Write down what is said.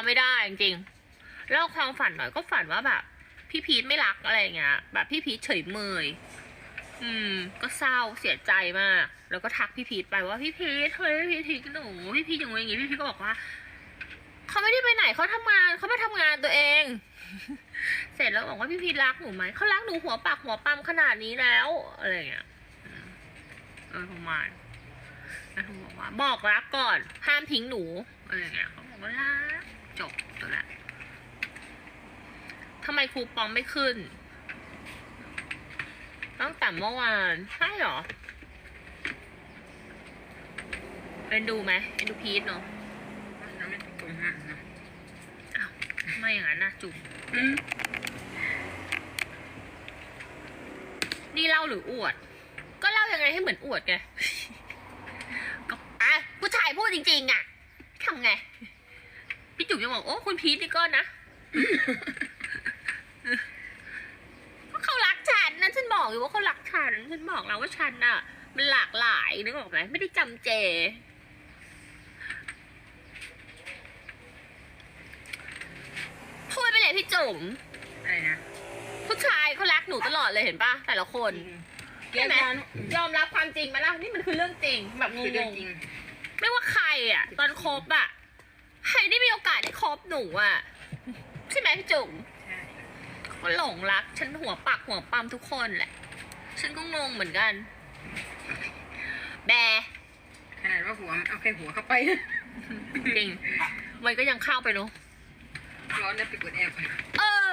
ำไม่ได้จริงๆแล้วความฝันหน่อยก็ฝันว่าแบบ พี่พีทไม่รักอะไรอย่างเงี้ย แบบพี่พีทเฉยเมยอืม ก็เศร้าเสียใจมาก แล้วก็ทักพี่พีทไปว่าพี่พีทเฮ้ยพี่พีททิ้งหนู พี่พีทอย่างงี้อย่างงี้พี่พีทก็บอกว่าเขาไม่ได้ไปไหนเขาทำงานเขาไปทำงานตัวเอง เสร็จแล้วบอกว่าพี่พีทรักหนูไหมเขารักหนูหัวปากหัวปั๊มขนาดนี้แล้วอะไรอย่างเงี้ยเออประมาณแล้วหนูบอกว่าบอกรักก่อนห้ามทิ้งหนูอะไรอย่างเงี้ยเขาบอกว่ารัก จบตัวละทำไมครูปอมไม่ขึ้น ตั้งแต่เมื่อวาน ใช่เหรอเอ็นดูไหมเอ็นดูพีทเนาะน้ำไม่ตรงหันนะอ้าวไม่อย่างนั้นนะจุ๋มอืมนี่เล่าหรืออวด ก็เล่ายังไงให้เหมือนอวดไงก็อะผู้ชายพูดจริงๆอะทำไง พี่จุ๋มยังบอกโอ้คุณพีทนี่ก็นะ ก็เขารักฉันนะฉันบอกอยู่ว่าเขารักฉันฉันบอกแล้วว่าฉันอะ มันหลากหลายนึกออกไหมไม่ได้จำเจ พูดไปเลยพี่จุ๋มอะไรนะผู้ชายเขารักหนูตลอดเลยเห็นปะแต่ละคนเกียใช่ไหมร์ยอมรับความจริงไหมล่ะนี่มันคือเรื่องจริง แบบงคือเรื่องงจริง ๆไม่ว่าใครอะ ตอนคบอะ หนูอะใช่ไหมพี่จุ๋มใช่เขาหลงรัก ฉันหัวปักหัวปั๊มทุกคนแหละ ฉันก็งงเหมือนกัน แบขนาดว่าหัวมันเอาแค่หัวเข้าไป จริงมันก็ยังเข้าไปเนาะร้อนแล้วไปกดแอร์เออ